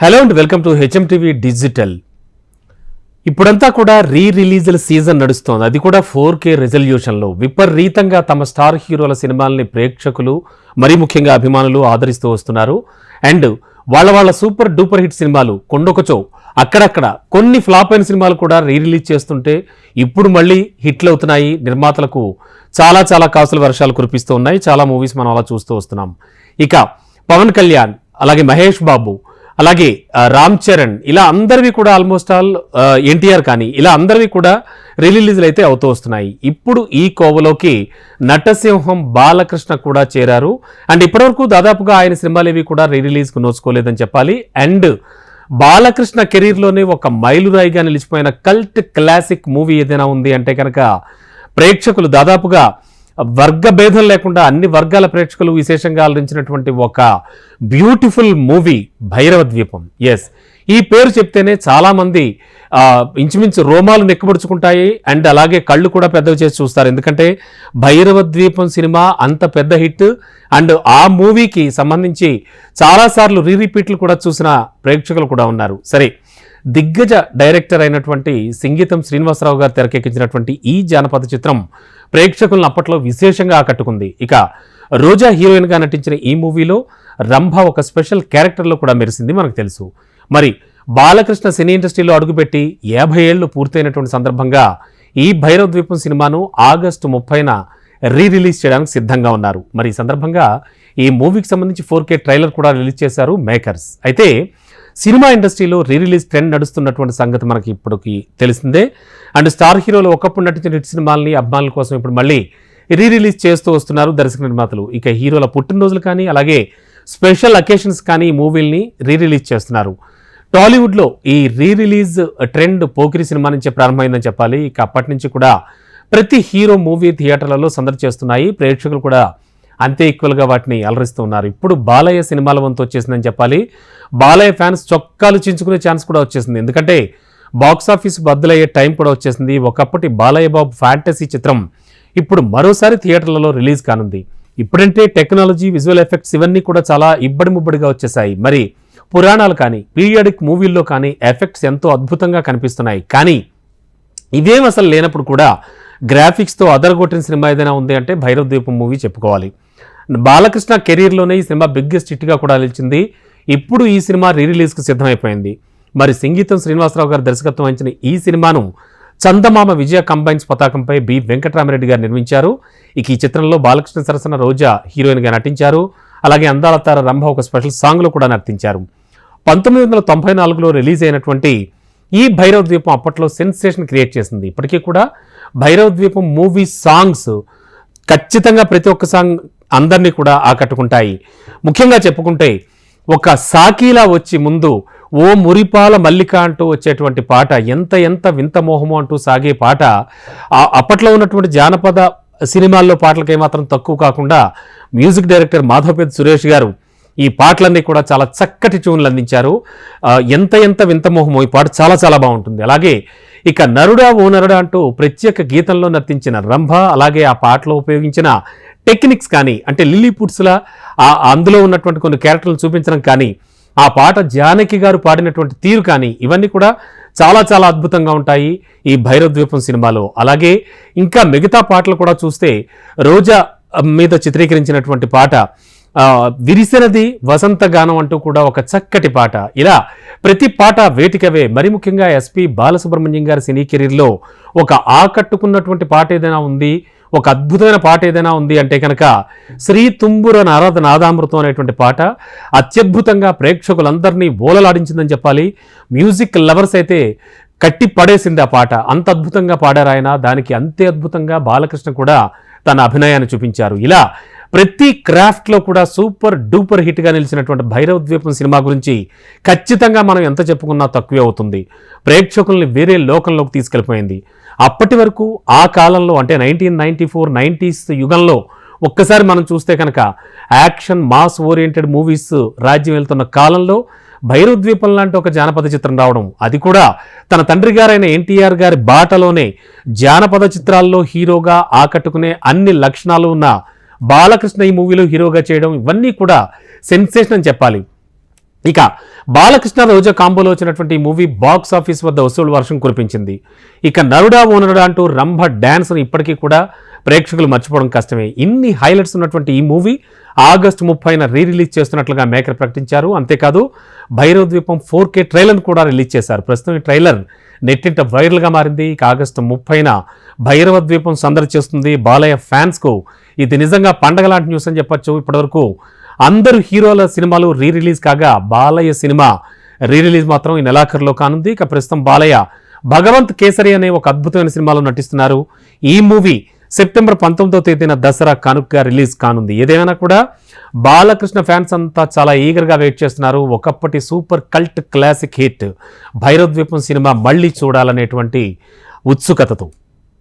Hello and welcome to H M TV digital ఇప్పుడంతా కూడా రీ రిలీజ్ల season నడుస్తోంది. అది కూడా ఫోర్ కే రెజల్యూషన్లో విపరీతంగా తమ స్టార్ హీరోల సినిమాల్ని ప్రేక్షకులు మరీ ముఖ్యంగా అభిమానులు ఆదరిస్తూ వస్తున్నారు. అండ్ వాళ్ళ వాళ్ళ సూపర్ డూపర్ హిట్ సినిమాలు కొండొకచో అక్కడక్కడ కొన్ని ఫ్లాప్ అయిన సినిమాలు కూడా రీ రిలీజ్ చేస్తుంటే ఇప్పుడు మళ్ళీ హిట్లు అవుతున్నాయి. నిర్మాతలకు చాలా చాలా కాసుల వర్షాలు కురిపిస్తూ ఉన్నాయి. చాలా మూవీస్ మనం అలా చూస్తూ వస్తున్నాం. ఇక పవన్ కళ్యాణ్ అలాగే మహేష్ బాబు అలాగే రామ్ చరణ్ ఇలా అందరివి కూడా ఆల్మోస్ట్ ఆల్ ఎన్టీఆర్ కానీ ఇలా అందరివి కూడా రిలీజ్లు అయితే అవుతూ వస్తున్నాయి. ఇప్పుడు ఈ కోవలోకి నటసింహం బాలకృష్ణ కూడా చేరారు. అండ్ ఇప్పటివరకు దాదాపుగా ఆయన సినిమాలు ఏవి కూడా రిలీజ్కు నోచుకోలేదని చెప్పాలి. అండ్ బాలకృష్ణ కెరీర్లోనే ఒక మైలురాయిగా నిలిచిపోయిన కల్ట్ క్లాసిక్ మూవీ ఏదైనా ఉంది అంటే కనుక ప్రేక్షకులు దాదాపుగా వర్గ భేదం లేకుండా అన్ని వర్గాల ప్రేక్షకులు విశేషంగా ఆలోచించినటువంటి ఒక బ్యూటిఫుల్ మూవీ భైరవ ద్వీపం. ఎస్ ఈ పేరు చెప్తేనే చాలామంది ఇంచుమించు రోమాలు నెక్కబడుచుకుంటాయి అండ్ అలాగే కళ్ళు కూడా పెద్దవి చేసి చూస్తారు. ఎందుకంటే భైరవ ద్వీపం సినిమా అంత పెద్ద హిట్ అండ్ ఆ మూవీకి సంబంధించి చాలాసార్లు రీ రిపీట్లు కూడా చూసిన ప్రేక్షకులు కూడా ఉన్నారు. సరే దిగ్గజ డైరెక్టర్ అయినటువంటి సంగీతం శ్రీనివాసరావు గారు తెరకెక్కించినటువంటి ఈ జానపద చిత్రం ప్రేక్షకులను అప్పట్లో విశేషంగా ఆకట్టుకుంది. ఇక రోజా హీరోయిన్గా నటించిన ఈ మూవీలో రంభ ఒక స్పెషల్ క్యారెక్టర్లో కూడా మెరిసింది మనకు తెలుసు. మరి బాలకృష్ణ సినీ ఇండస్ట్రీలో అడుగుపెట్టి యాభై ఏళ్ళు పూర్తయినటువంటి సందర్భంగా ఈ భైరవ ద్వీపం సినిమాను ఆగస్టు ముప్పైన రీ రిలీజ్ చేయడానికి సిద్ధంగా ఉన్నారు. మరి ఈ సందర్భంగా ఈ మూవీకి సంబంధించి ఫోర్ కే ట్రైలర్ కూడా రిలీజ్ చేశారు మేకర్స్. అయితే సినిమా ఇండస్ట్రీలో రీ రిలీజ్ ట్రెండ్ నడుస్తున్నటువంటి సంగతి మనకి ఇప్పటికి తెలిసిందే. అండ్ స్టార్ హీరోలు ఒకప్పుడు నటించిన హిట్ సినిమాల్ని అభిమానుల కోసం ఇప్పుడు మళ్ళీ రీ రిలీజ్ చేస్తూ వస్తున్నారు దర్శక నిర్మాతలు. ఇక హీరోల పుట్టినరోజులు కానీ అలాగే స్పెషల్ అకేషన్స్ కానీ మూవీల్ని రీ రిలీజ్ చేస్తున్నారు. టాలీవుడ్లో ఈ రీ రిలీజ్ ట్రెండ్ పోకిరి సినిమా నుంచే ప్రారంభమైందని చెప్పాలి. ఇక అప్పటి నుంచి కూడా ప్రతి హీరో మూవీ థియేటర్లలో సందడి చేస్తున్నాయి. ప్రేక్షకులు కూడా అంతే ఈక్వల్గా వాటిని అలరిస్తూ ఉన్నారు. ఇప్పుడు బాలయ్య సినిమాల వంతు వచ్చేసిందని చెప్పాలి. బాలయ్య ఫ్యాన్స్ చొక్కాలు చించుకునే ఛాన్స్ కూడా వచ్చేసింది. ఎందుకంటే బాక్సాఫీస్ బద్దలయ్యే టైం కూడా వచ్చేసింది. ఒకప్పటి బాలయ్య బాబు ఫ్యాంటసీ చిత్రం ఇప్పుడు మరోసారి థియేటర్లలో రిలీజ్ కానుంది. ఇప్పుడంటే టెక్నాలజీ విజువల్ ఎఫెక్ట్స్ ఇవన్నీ కూడా చాలా ఇబ్బడి ముబ్బడిగా వచ్చేసాయి. మరి పురాణాలు కానీ పీరియాడిక్ మూవీల్లో కానీ ఎఫెక్ట్స్ ఎంతో అద్భుతంగా కనిపిస్తున్నాయి. కానీ ఇవేం అసలు లేనప్పుడు కూడా గ్రాఫిక్స్తో అదరగొట్టిన సినిమా ఏదైనా ఉంది అంటే భైరవ ద్వీపం మూవీ చెప్పుకోవాలి. బాలకృష్ణ కెరీర్లోనే ఈ సినిమా బిగ్గెస్ట్ హిట్గా కూడా నిలిచింది. ఇప్పుడు ఈ సినిమా రీ రిలీజ్కి సిద్ధమైపోయింది. మరి సంగీతం శ్రీనివాసరావు గారు దర్శకత్వం వహించిన ఈ సినిమాను చందమామ విజయ కంబైన్స్ పతాకంపై బి వెంకటరామరెడ్డి గారు నిర్మించారు. ఇక ఈ చిత్రంలో బాలకృష్ణ సరసన రోజా హీరోయిన్గా నటించారు. అలాగే అందాల తార రంభ ఒక స్పెషల్ సాంగ్లో కూడా నర్తించారు పంతొమ్మిది వందల తొంభై నాలుగులో రిలీజ్ అయినటువంటి ఈ భైరవ ద్వీపం అప్పట్లో సెన్సేషన్ క్రియేట్ చేసింది. ఇప్పటికీ కూడా భైరవ ద్వీపం మూవీ సాంగ్స్ ఖచ్చితంగా ప్రతి ఒక్క సాంగ్ అందరినీ కూడా ఆకట్టుకుంటాయి. ముఖ్యంగా చెప్పుకుంటే ఒక సాకీలా వచ్చి ముందు ఓ మురిపాల మల్లిక అంటూ వచ్చేటువంటి పాట ఎంత ఎంత వింత మోహము అంటూ సాగే పాట అప్పట్లో ఉన్నటువంటి జానపద సినిమాల్లో పాటలకు ఏమాత్రం తక్కువ కాకుండా మ్యూజిక్ డైరెక్టర్ మాధవపేద్ సురేష్ గారు ఈ పాటలన్నీ కూడా చాలా చక్కటి ట్యూన్లు అందించారు. ఎంత ఎంత వింత మోహమో ఈ పాట చాలా చాలా బాగుంటుంది. అలాగే ఇక నరుడా ఓ నరుడా అంటూ ప్రత్యేక గీతంలో నర్తించిన రంభ అలాగే ఆ పాటలో ఉపయోగించిన టెక్నిక్స్ కానీ అంటే లిల్లీ పుట్స్లా అందులో ఉన్నటువంటి కొన్ని క్యారెక్టర్లు చూపించడం కానీ ఆ పాట జానకి గారు పాడినటువంటి తీరు కానీ ఇవన్నీ కూడా చాలా చాలా అద్భుతంగా ఉంటాయి ఈ భైరవద్వీపం సినిమాలో. అలాగే ఇంకా మిగతా పాటలు కూడా చూస్తే రోజా మీద చిత్రీకరించినటువంటి పాట విరిసినది వసంత గానం అంటూ కూడా ఒక చక్కటి పాట. ఇలా ప్రతి పాట వేటికవే. మరి ముఖ్యంగా ఎస్పి బాలసుబ్రహ్మణ్యం గారి సినీ కెరీర్లో ఒక ఆకట్టుకున్నటువంటి పాట ఏదైనా ఉంది? ఒక అద్భుతమైన పాట ఏదైనా ఉంది అంటే కనుక శ్రీ తుంబుర నారద నాదామృతం అనేటువంటి పాట అత్యద్భుతంగా ప్రేక్షకులందరినీ ఓలలాడించిందని చెప్పాలి. మ్యూజిక్ లవర్స్ అయితే కట్టి పడేసింది ఆ పాట. అంత అద్భుతంగా పాడారు ఆయన. దానికి అంతే అద్భుతంగా బాలకృష్ణ కూడా తన అభినయాన్ని చూపించారు. ఇలా ప్రతి క్రాఫ్ట్లో కూడా సూపర్ డూపర్ హిట్గా నిలిచినటువంటి భైరవ ద్వీపం సినిమా గురించి ఖచ్చితంగా మనం ఎంత చెప్పుకున్నా తక్కువే అవుతుంది. ప్రేక్షకుల్ని వేరే లోకంలోకి తీసుకెళ్ళిపోయింది. అప్పటి వరకు ఆ కాలంలో అంటే నైన్టీన్ నైన్టీ ఫోర్ నైంటీస్ యుగంలో ఒక్కసారి మనం చూస్తే కనుక యాక్షన్ మాస్ ఓరియంటెడ్ మూవీస్ రాజ్యం వెళ్తున్న కాలంలో భైరవద్వీపం లాంటి ఒక జానపద చిత్రం రావడం అది కూడా తన తండ్రి గారైన ఎన్టీఆర్ గారి బాటలోనే జానపద చిత్రాల్లో హీరోగా ఆకట్టుకునే అన్ని లక్షణాలు ఉన్న బాలకృష్ణ ఈ మూవీలో హీరోగా చేయడం ఇవన్నీ కూడా సెన్సేషన్ అని చెప్పాలి. ఇక బాలకృష్ణ రోజా కాంబోలో వచ్చినటువంటి ఈ మూవీ బాక్స్ ఆఫీస్ వద్ద వసూలు వర్షం కురిపించింది. ఇక నరుడా ఓనరుడా అంటూ రంభ డాన్స్ను ఇప్పటికీ కూడా ప్రేక్షకులు మర్చిపోవడం కష్టమే. ఇన్ని హైలైట్స్ ఉన్నటువంటి ఈ మూవీ ఆగస్టు ముప్పైన రీ రిలీజ్ చేస్తున్నట్లుగా మేకర్ ప్రకటించారు. అంతేకాదు Bhairava Dweepam four K trailer కూడా రిలీజ్ చేశారు. ప్రస్తుతం ఈ ట్రైలర్ నెట్టింట వైరల్గా మారింది. ఇక ఆగస్టు ముప్పైన భైరవ ద్వీపం సందడి చేస్తుంది. బాలయ్య ఫ్యాన్స్కు ఇది నిజంగా పండగ లాంటి న్యూస్ అని చెప్పొచ్చు. ఇప్పటివరకు అందరు హీరోల సినిమాలు రీ రిలీజ్ కాగా బాలయ్య సినిమా రీ రిలీజ్ మాత్రం ఈ నెలాఖరులో కానుంది. ఇక ప్రస్తుతం బాలయ్య భగవంత్ కేసరి అనే ఒక అద్భుతమైన సినిమాలో నటిస్తున్నారు. ఈ మూవీ సెప్టెంబర్ పంతొమ్మిదో తేదీన దసరా కానుకగా రిలీజ్ కానుంది. ఏదేమైనా కూడా బాలకృష్ణ ఫ్యాన్స్ అంతా చాలా ఈగర్గా వెయిట్ చేస్తున్నారు. ఒకప్పటి super cult classic hit Bhairavadweepam cinema మళ్ళీ చూడాలనేటువంటి ఉత్సుకతతో.